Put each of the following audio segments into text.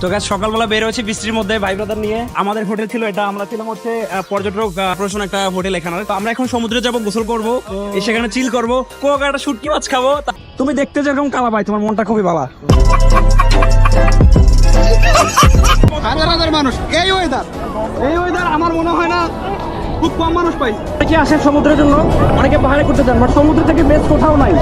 তো গাছ সকালবেলা বের হয়েছে বৃষ্টির মধ্যে ভাই ব্রাদার নিয়ে। আমাদের হোটেল ছিল, এটা আমরা ছিলাম হচ্ছে পর্যটক প্রশ্ন একটা হোটেল এখানে। তো আমরা এখন সমুদ্রে যাব, গোসল করব সেখানে চিল করব কোয়াকাটা শুটকি মাছ খাব। তুমি দেখতে যেরকম কালা ভাই, তোমার মনটা খুবই বাবা হাজার হাজার মানুষ, এই ওয়েদার এই ওয়েদার আমার মনে হয় না খুব কম মানুষ পাই অনেকে আসে সমুদ্রের জন্য, অনেকে পাহাড়ে করতে চান বাট সমুদ্র থেকে বেশ কোথাও নাই।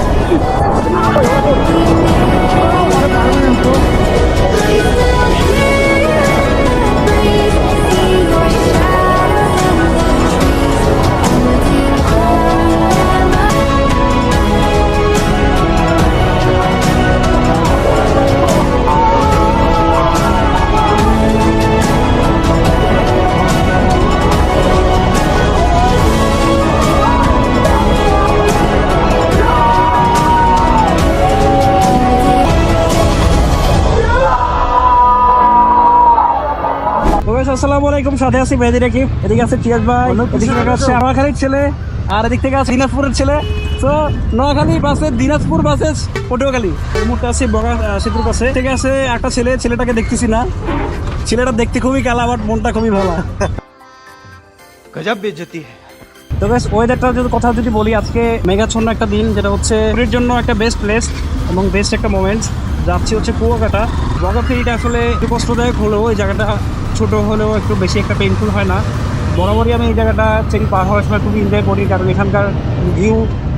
আসসালামু আলাইকুম। সাথে আছি মেহেদি এদিকে আছে টিয়াজ ভাই। এদিকে আছে নোয়াখালীর ছেলে আর এদিক থেকে আছে দিনাজপুরের ছেলে। তো নোয়াখালী বাসে দিনাজপুর বাসে পটুয়াখালী। এই মুহূর্তে আছে বগা সেতুর কাছে থেকে আছে একটা ছেলে ছেলেটাকে দেখতেছি না। ছেলেটা দেখতে খুবই কালা বাট মনটা খুবই ভালো। গজব বেজতি তো বেশ ওয়েদারটা যদি কথা যদি বলি আজকে মেঘাচ্ছন্ন একটা দিন যেটা হচ্ছে জন্য একটা বেস্ট প্লেস এবং বেস্ট একটা মোমেন্ট যাচ্ছি হচ্ছে কুয়াকাটা। বগা ফেরিটা আসলে একটু কষ্টদায়ক হলেও এই জায়গাটা ছোট হলেও একটু বেশি একটা পেনফুল হয় না। বরাবরই আমি এই জায়গাটা ট্রেন পার হওয়ার সময় খুবই এনজয় করি কারণ এখানকার ভিউ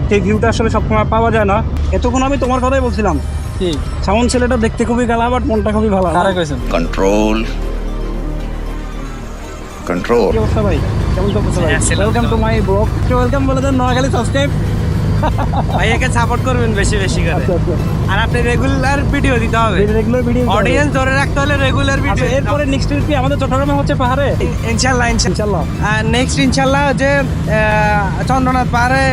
সেই ভিউটা আসলে সবসময় পাওয়া যায় না। এতক্ষণ আমি তোমার কথাই বলছিলাম। কি? সামন ছেলেটা দেখতে খুবই গালা বাট মনটা খুবই ভালো কারা কইছেন control. Control. কি অবস্থা ভাই? কেমন ভাই welcome to my blog welcome বলে দেন নোয়াখালী সাবস্ক্রাইব ভাইয়াকে সাপোর্ট করবেন বেশি বেশি করে। আচ্ছা আচ্ছা। আর আপনি রেগুলার ভিডিও দিতে হবে। রেগুলার ভিডিও অডিয়েন্স ধরে রাখতে হলে রেগুলার আচ্ছা, ভিডিও এরপরে নেক্সট কি আমাদের চট্টগ্রামে হচ্ছে পাহাড়ে? ইনশাল্লাহ ইনশাল্লাহ আর নেক্সট ইনশাল্লাহ যে চন্দ্রনাথ পাহাড়ে।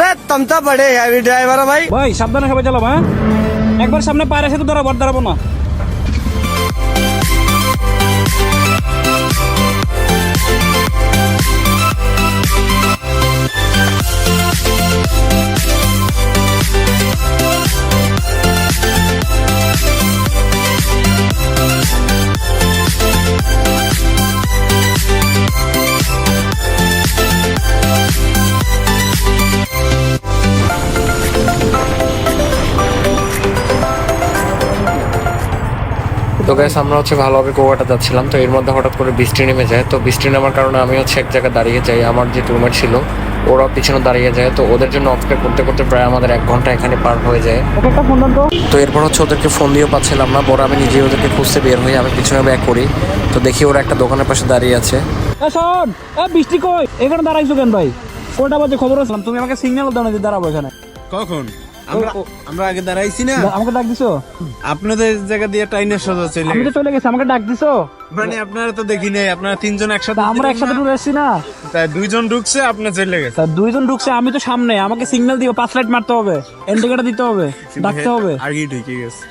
রে তম তো বড়ে ড্রাইভার ভাই। ভাই সাবধানে সবাই চালাবো হ্যাঁ? একবার সামনে পাহাড়ে এসে তো ধরা বর দাঁড়াবো না। তো গ্যাস আমরা হচ্ছে ভালোভাবে গোয়াটা যাচ্ছিলাম। তো এর মধ্যে হঠাৎ করে বৃষ্টি নেমে যায়। তো বৃষ্টি নামার কারণে আমি হচ্ছে এক জায়গায় দাঁড়িয়ে যাই। আমার যে রুমমেট ছিল ওরা পিছনে দাঁড়িয়ে যায়। তো ওদের জন্য অপেক্ষা করতে করতে প্রায় আমাদের এক ঘণ্টা এখানে পার হয়ে যায়। তো তো এরপর হচ্ছে ওদেরকে ফোন দিয়েও পাচ্ছিলাম না। বড় আমি নিজে ওদেরকে খুঁজতে বের হই। আমি পিছনে ব্যাক করি। তো দেখি ওরা একটা দোকানের পাশে দাঁড়িয়ে আছে। বৃষ্টি কই? এখানে দাঁড়াইছো কেন ভাই? কোনটা বাজে খবর আসলাম তুমি আমাকে সিগন্যাল দাও না যে দাঁড়াবো এখানে। কখন? আমরা আমরা আগে দাঁড়াইছি না। আমাকে ডাক দিছো? আপনাদের জায়গা দিয়ে টাইনে সোজা চলে আমি তো চলে গেছি আমাকে ডাক দিছো? মানে আপনারা তো দেখি নাই আপনারা তিনজন একসাথে আমরা একসাথে না? এসেছি না। তাই দুইজন ঢুকছে আপনি চলে গেছে তা দুইজন ঢুকছে আমি তো সামনে আমাকে সিগন্যাল দিও পাঁচ লাইট মারতে হবে এন্ডিকেটা দিতে হবে ডাকতে হবে। আগে ঢুকে গেছে।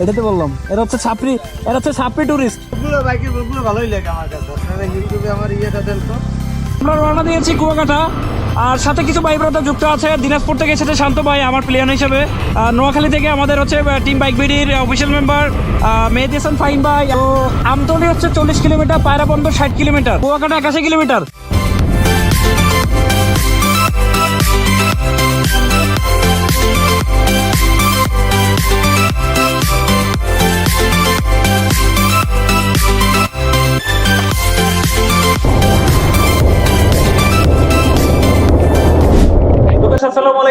এটাই তো বললাম এটা হচ্ছে ছাপরি এটা হচ্ছে ছাপরি টুরিস্ট পুরো বাইকের পুরো ভালোই লাগে আমার কাছে। ইউটিউবে আমার ইয়েটা দেন তো। আমরা রওনা দিয়েছি কুয়াকাটা। আর সাথে কিছু ভাই ব্রাদার যুক্ত আছে। দিনাজপুর থেকে এসেছে শান্ত ভাই, আমার প্লেয়ার হিসেবে। নোয়াখালী থেকে আমাদের হচ্ছে team bike বিডির official member Mehedi Hasan fine ভাই। আমতলি হচ্ছে চল্লিশ কিলোমিটার, পায়রা বন্ধ ষাট কিলোমিটার, কুয়াকাটা একাশি কিলোমিটার।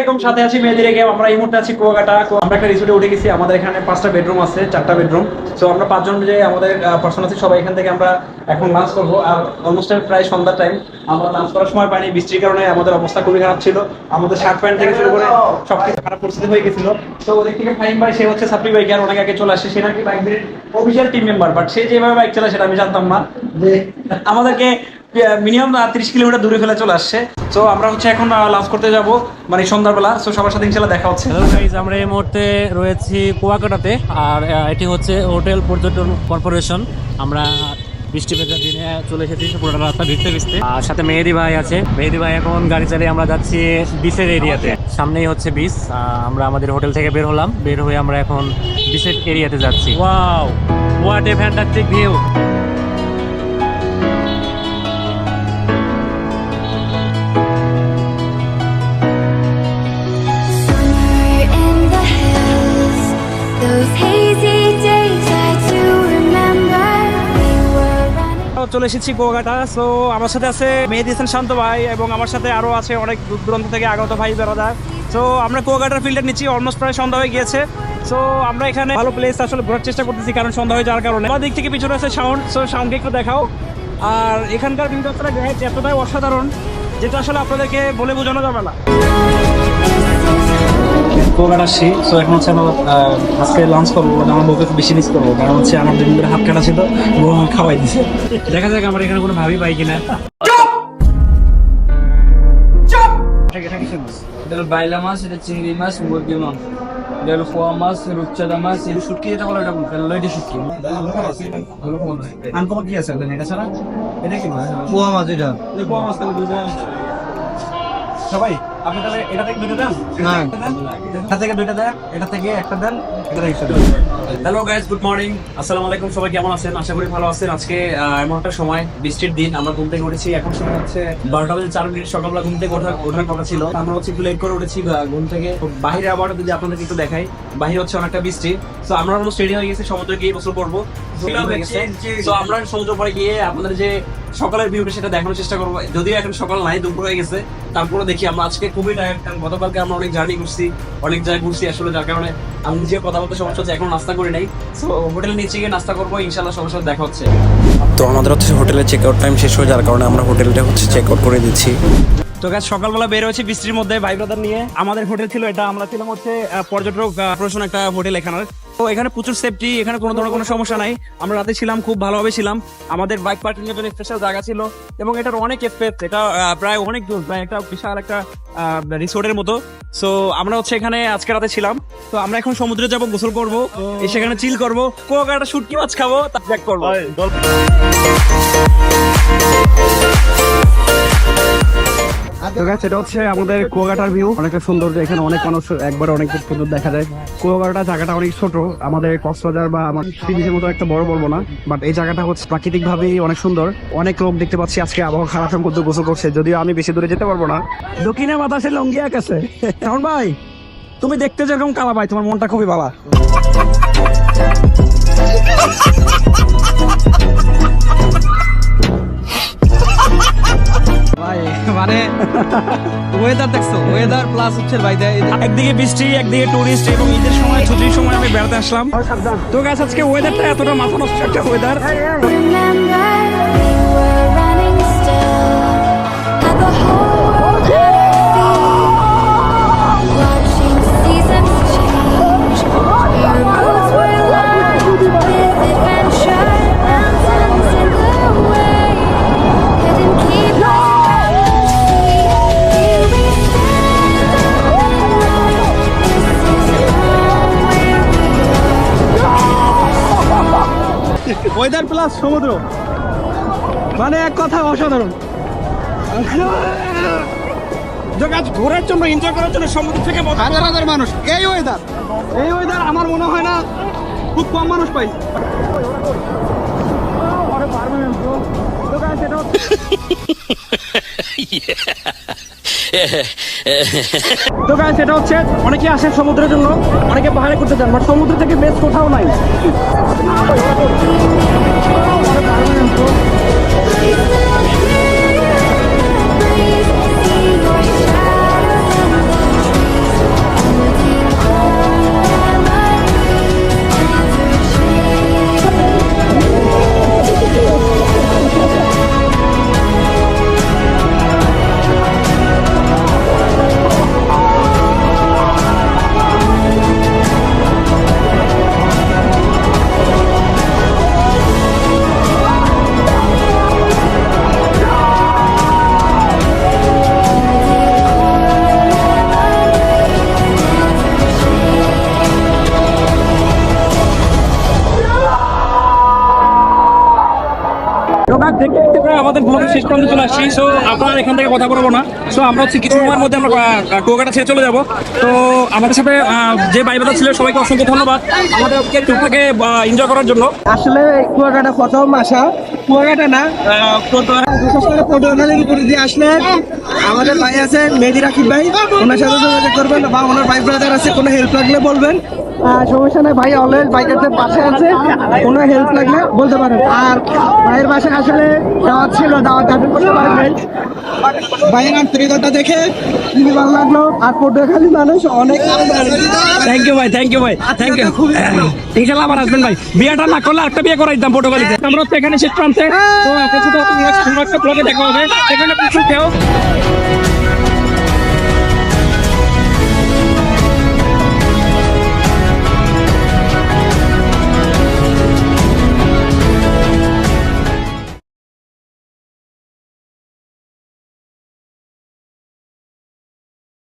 আলাইকুম, সাথে আছি মেহেদি রেখে। আমরা এই মুহূর্তে আছি কুয়াকাটা। আমরা একটা রিসোর্টে উঠে গেছি। আমাদের এখানে পাঁচটা বেডরুম আছে, চারটা বেডরুম সো আমরা পাঁচজন যে আমাদের পার্সন আছে, সবাই এখান থেকে আমরা এখন লাঞ্চ করব। আর অলমোস্ট প্রায় সন্ধ্যা টাইম আমরা লাঞ্চ করার সময় পাইনি, বৃষ্টির কারণে আমাদের অবস্থা খুবই খারাপ ছিল। আমাদের শার্ট প্যান্ট থেকে শুরু করে সবকিছু খারাপ পরিস্থিতি হয়ে গেছিল। তো ওদিক থেকে ফাইন ভাই সে হচ্ছে সাপ্রি বাইক আর অনেক আগে চলে আসে। সে নাকি bike official team member but সে যেভাবে বাইক চালায় সেটা আমি জানতাম না। যে আমাদেরকে মিনিমাম তিরিশ কিলোমিটার দূরে ফেলে চলে আসছে। তো আমরা হচ্ছে এখন লাঞ্চ করতে যাব মানে সন্ধ্যাবেলা। তো সবার সাথে ইনশাল্লাহ দেখা হচ্ছে। হ্যালো গাইজ আমরা এই মুহূর্তে রয়েছি কুয়াকাটাতে আর এটি হচ্ছে হোটেল পর্যটন কর্পোরেশন। আমরা বৃষ্টি ভেজা দিনে চলে এসেছি পুরোটা রাস্তা ভিজতে ভিজতে। আর সাথে মেহেদি ভাই আছে। মেহেদি ভাই এখন গাড়ি চালিয়ে আমরা যাচ্ছি বিচের এরিয়াতে। সামনেই হচ্ছে বিচ আমরা আমাদের হোটেল থেকে বের হলাম। বের হয়ে আমরা এখন বিচের এরিয়াতে যাচ্ছি। Wow what a fantastic view চলে এসেছি কুয়াকাটা সো আমার সাথে আছে মেহেদি হাসান শান্ত ভাই এবং আমার সাথে আরও আছে অনেক দূর দূরান্ত থেকে আগত ভাই বেরোদার। সো আমরা কুয়াকাটার ফিল্ডে নিচ্ছি অলমোস্ট প্রায় সন্ধ্যা হয়ে গিয়েছে। সো আমরা এখানে ভালো প্লেস আসলে ঘোরার চেষ্টা করতেছি, কারণ সন্ধ্যা হয়ে যাওয়ার কারণে। আমার দিক থেকে পিছনে আছে সাউন্ড সো সাউন্ডকে একটু দেখাও। আর এখানকার ভিউটা এতটাই অসাধারণ, যেটা আসলে আপনাদেরকে বলে বোঝানো যাবে না। কুয়াকাটা আসছি সো এখন হচ্ছে আমরা আজকে লাঞ্চ করব মানে আমার বউকে একটু বেশি মিস করব কারণ হচ্ছে আমার দুদিন ধরে হাত কাটা ছিল বউ আমাকে খাওয়াই দিছে। দেখা যাক আমরা এখানে কোনো ভাবি পাই কিনা। বাইলা মাছ এটা চিংড়ি মাছ মুরগি মাছ এটা হলো ফোয়া মাছ রূপচাঁদা মাছ এটা শুটকি যেটা বলে এটা লইটে শুটকি। কি আছে এটা ছাড়া? এটা কি মাছ? পোয়া মাছ এটা। পোয়া মাছ সবাই? আপনি তাহলে এটা থেকে দুইটা দেন? এটা থেকে দুইটা দেন এটা থেকে একটা দেন এটা থেকে একটা হ্যালো গাইস গুড মর্নিং আসসালামু আলাইকুম সবাই কেমন আছেন? আশা করি ভালো আছেন। আজকে এমন একটা সময় বৃষ্টির দিন আমরা ঘুম থেকে উঠেছি। এখন সময় হচ্ছে বারোটা বাজে চার মিনিট সকালবেলা ঘুম থেকে ওঠার ওঠার কথা ছিল। আমরা হচ্ছে একটু লেট করে উঠেছি ঘুম থেকে বাইরে আবার যদি আপনাদেরকে একটু দেখাই বাইরে হচ্ছে অনেকটা বৃষ্টি। তো আমরা অলমোস্ট রেডি হয়ে গেছি সমুদ্রে গিয়ে গোসল করব। তো আমরা সমুদ্র পরে গিয়ে আপনাদের যে সকালের ভিউটা সেটা দেখানোর চেষ্টা করব। যদিও এখন সকাল নাই দুপুর হয়ে গেছে। তারপরে দেখি আমরা আজকে খুবই টায়ার্ড কারণ গতকালকে আমরা অনেক জার্নি করছি অনেক জায়গায় ঘুরছি আসলে, যার কারণে আমি নিজে কথা বলতে সমস্যা হচ্ছে, এখন নাস্তা করি নাই। তো হোটেলে নিচে গিয়ে নাস্তা করব ইনশাল্লাহ সমস্যা দেখা হচ্ছে। তো আমাদের হচ্ছে হোটেলে চেক আউট টাইম শেষ হয়ে যার কারণে আমরা হোটেলটা হচ্ছে চেক আউট করে দিচ্ছি। তো গাছ সকালবেলা বের হয়েছি বৃষ্টির মধ্যে ভাই ব্রাদার নিয়ে। আমাদের হোটেল ছিল এটা আমরা ছিলাম হচ্ছে পর্যটক আহ, প্রশাসন একটা হোটেল এখানে। তো এখানে প্রচুর সেফটি এখানে কোনো ধরনের কোনো সমস্যা নাই। আমরা রাতে ছিলাম খুব ভালোভাবে ছিলাম। আমাদের বাইক পার্কিং এর জন্য স্পেশাল জায়গা ছিল এবং এটার অনেক স্পেস এটা প্রায় অনেক দূর প্রায় একটা বিশাল একটা রিসোর্টের মতো। সো আমরা হচ্ছে এখানে আজকে রাতে ছিলাম। তো আমরা এখন সমুদ্রে যাব গোসল করব সেখানে চিল করব। কুয়াকাটা শুটকি মাছ খাব তা করব। তো গাছ এটা হচ্ছে আমাদের কুয়াকাটার ভিউ অনেকটা সুন্দর এখানে, অনেক মানুষ, একবার অনেক সুন্দর দেখা যায়। কুয়াকাটা জায়গাটা অনেক ছোট। আমাদের কক্সবাজার বা আমার সিরিজের মতো একটা বড় বলব না বাট এই জায়গাটা হচ্ছে প্রাকৃতিক ভাবেই অনেক সুন্দর। অনেক লোক দেখতে পাচ্ছি আজকে, আবহাওয়া খারাপ সম্পর্ক গোসল করছে, যদিও আমি বেশি দূরে যেতে পারব না। দক্ষিণে বাতাসে লঙ্গিয়া গেছে এখন ভাই, তুমি দেখতে যেরকম কালা ভাই, তোমার মনটা খুবই ভালো মানে ওয়েদার দেখছ ওয়েদার প্লাস হচ্ছে ভাই একদিকে বৃষ্টি একদিকে টুরিস্ট এবং ঈদের সময় ছুটির সময় আমি বেড়াতে আসলাম। তো গাছ আজকে ওয়েদারটা এতটা মাথা নষ্ট একটা ওয়েদার ওয়েদার প্লাস সমুদ্র। মানে এক কথা অসাধারণ। গাছ ঘোরার জন্য এনজয় করার জন্য সমুদ্র থেকে হাজার হাজার মানুষ এই ওয়েদার এই ওয়েদার আমার মনে হয় না খুব কম মানুষ পাই। তো গাইস এটা হচ্ছে অনেকে আসে সমুদ্রের জন্য, অনেকে পাহাড়ে করতে চান বাট সমুদ্র থেকে বেশ কোথাও নাই। আমাদের ব্লগের শেষ পর্যন্ত চলে আসছি। সো আপনারা এখান থেকে কথা বলব না। সো আমরা হচ্ছে কিছু সময়ের মধ্যে আমরা কুয়াকাটা ছেড়ে চলে যাব। তো আমাদের সাথে যে ভাই ছিল, সবাইকে অসংখ্য ধন্যবাদ। আমাদের টুকটাকে এনজয় করার জন্য। আসলে কুয়াকাটা প্রথম আসা। কুয়াকাটা না আসলেন। আমাদের ভাই আছে মেহেদি রাকিব ভাই। ওনার সাথে যোগাযোগ করবেন বা ওনার ভাই ব্রাদার আছে, কোনো হেল্প লাগলে বলবেন। সমস্যা নাই ভাই অলওয়েজ বাইকের পাশে আছে কোনো হেল্প লাগলে বলতে পারেন। আর ভাইয়ের পাশে আসলে দাওয়াত ছিল দাওয়াত অ্যাটেন্ড করতে পারবেন ভাইয়ের আন্তরিকতা দেখে খুবই ভালো লাগল আর পটুয়াখালী মানুষ অনেক থ্যাংক ইউ ভাই থ্যাংক ইউ ভাই থ্যাংক ইউ ইনশাল্লাহ আমার হাজবেন্ড ভাই। বিয়েটা না করলে একটা বিয়ে করাই দিতাম পর্তুগালিতে আমরা তো এখানে শেষ প্রান্তে। তো একটা ব্লগে দেখা হবে। এখানে প্রচুর